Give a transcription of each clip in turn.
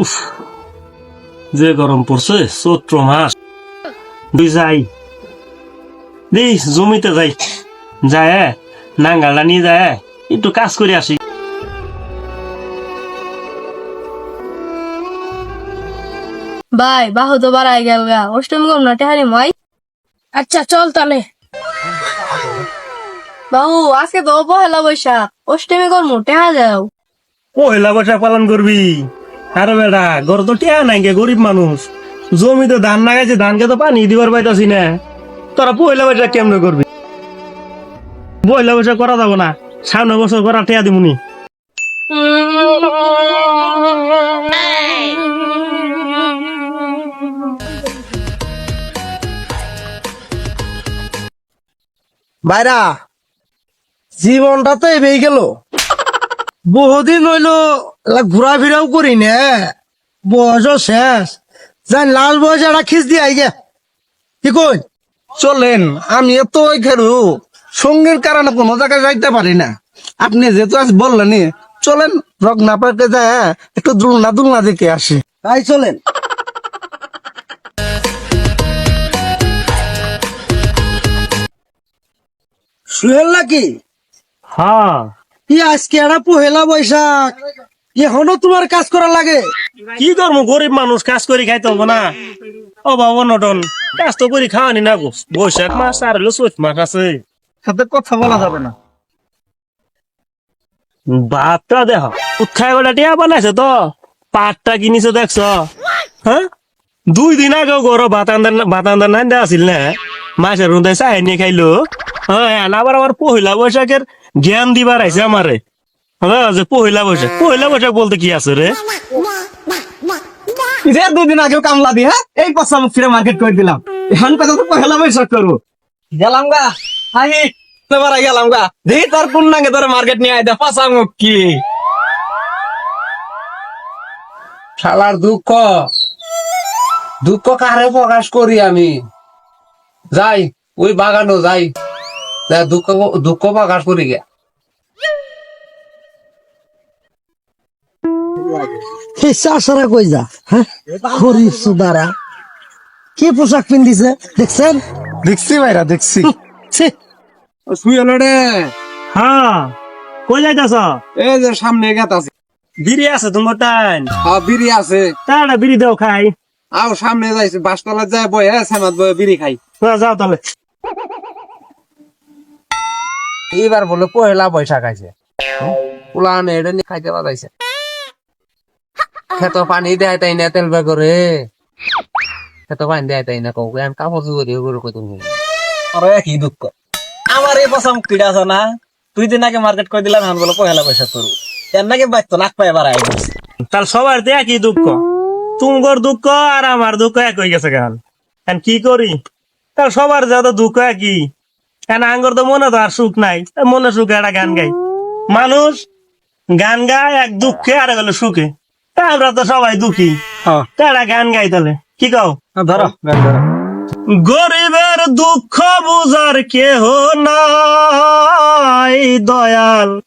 উফ যে গরম পড়ছে চৈত্র মাস। দুই যাই দেই জমিতে যাই। যায় নাঙ্গালটা নিয়ে যায় একটু কাজ করে আসি। ভাই বাহু তো বাড়াই গেল গা। অষ্টমী কম না টেহারি মাই। আচ্ছা চল তাহলে। বাহু আজকে তো পহেলা বৈশাখ। অষ্টমী কর্ম টেহা যাও। পহেলা বৈশাখ পালন করবি। আরে বেটা গর তো টিয়া নাই গরিব মানুষ। জমিতে ধান লাগাইছে, ধানকে তো পানি দিবার পাইতাছি না। তোরা পয়লা বৈশাখ কেমনে করবি? পয়লা বৈশাখ করা যাব না, সামনে বছর করা টিয়া দিমুনি। ভাইরা, জীবনটা তো এবেই গেল। বহুদিন হইল ঘোরাফেরাও করি না। বয়সও শেষ। যাই লাল বয়সে একটা খিস দিয়ে আই গে কি কই? চলেন আমি তো ওইখানে সঙ্গীর কারণে কোনো জায়গায় যাইতে পারি না। আপনি যেহেতু আজ বললেন চলেন রগনা পার্কে যায় একটু দুলনা দুলনা দেখে আসি। তাই চলেন। শুয়েল নাকি? হ্যাঁ। কি আজকে একটা পহেলা বৈশাখ? এখনও তোমার কাজ করা লাগে। কি করব গরিব মানুষ কাজ করে খাইতে হব না। অভাব অনটন। কাজ তো করে খাওয়ানি না গো। বৈশাখ মাস আর হলো চৈত মাস আছে। সাথে কথা বলা যাবে না। ভাতটা দেখ উৎখাই বেলা টিয়া বানাইছে তো। পাটটা কিনিছে দেখছ? হ্যাঁ? দুই দিন আগেও গরো ভাত আন্দার ভাত আন্দার নাই দেওয়া আছিল না। মাছের রুদাই চাই নিয়ে খাইলো। হ্যাঁ আবার আমার পহিলা বৈশাখের জ্ঞান দিবার আইছে আমারে। যে পহিলা পহিলা বৈশাখ বলতে কি আছে রে? দুদিন কামলা হ্যাঁ? এই পচা মুখ মার্কেট দিলাম। গেলাম গেলাম মার্কেট নিয়ে দে কি? দুঃখ। দুঃখ কারে প্রকাশ করি আমি? যাই, ওই বাগানো যাই। দুঃখ দুঃখ প্রকাশ করি গে। চাষারা কই যা হ্যাঁ? খরিফ সুদারা। কি পোশাক পিন্দিছে দেখছেন? দেখছি ভাইরা দেখছি। রে। হ্যাঁ কই যাইতাছ? এই যে সামনে গেত আছে। বিড়ি আছে তোমার টাইম হ্যাঁ বিড়ি আছে। তাড়া বিড়ি দাও খাই। আও সামনে যাইছে বাসতলা যায় বয়ে সেমাত বয়ে বিড়ি খাই। হ্যাঁ, যাও তাহলে। এইবার বলে পহেলা বৈশাখ আছে পুলান এটা নিয়ে খাইতে পারাইছে খেত পানি দেয় তাই না তেল বের করে খেত পানি দেয় তাই না কৌ এখন কাপড় চুপড়ি করে কই তুমি আর একই দুঃখ আমার এই পচা মুখ কিটা আছে না তুই দিন আগে মার্কেট করে দিলাম এখন বলে পহেলা বৈশাখ করব এর নাকি বাইতো নাক পায়ে বাড়াই তাহলে সবার তো একই দুঃখ তুমগর দুঃখ আর আমার দুঃখ এক হয়ে গেছে গান এখন কি করি তাহলে সবার যত দুঃখ একই কেন আঙ্গর তো মনে তো আর সুখ নাই মনে সুখে একটা গান গাই মানুষ গান গায় এক দুঃখে আর গেল সুখে আমরা তো সবাই দুঃখী। হ্যাঁ। তা গান গাই তাহলে। কি কও? ধরো। গরিবের দুঃখ বুঝার কেহ নাই দয়াল।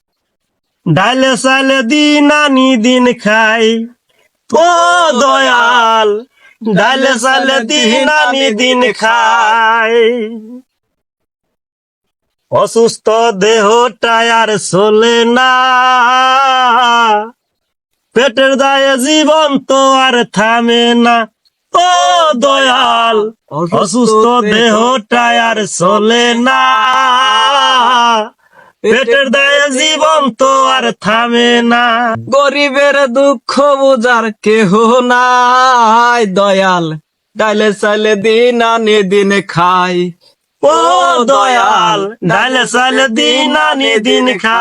ডাইলে সাইলে দিন আনি দিন খাই। ও দয়াল ডাইলে সাইলে দিন আনি দিন খাই। অসুস্থ দেহটায় আর চলে না। পেটের দায়ে জীবন তো আর থামে না। ও দয়াল, অসুস্থ দেহটায় আর চলে না। পেটের দায়ে জীবন তো আর থামে না। গরিবের দুঃখ বোঝার কেহ নাই। দয়াল ডাইলে চাইলে দিন আনি দিন খাই। ও দয়াল, ডালে চাইলে দিন আনি দিন খা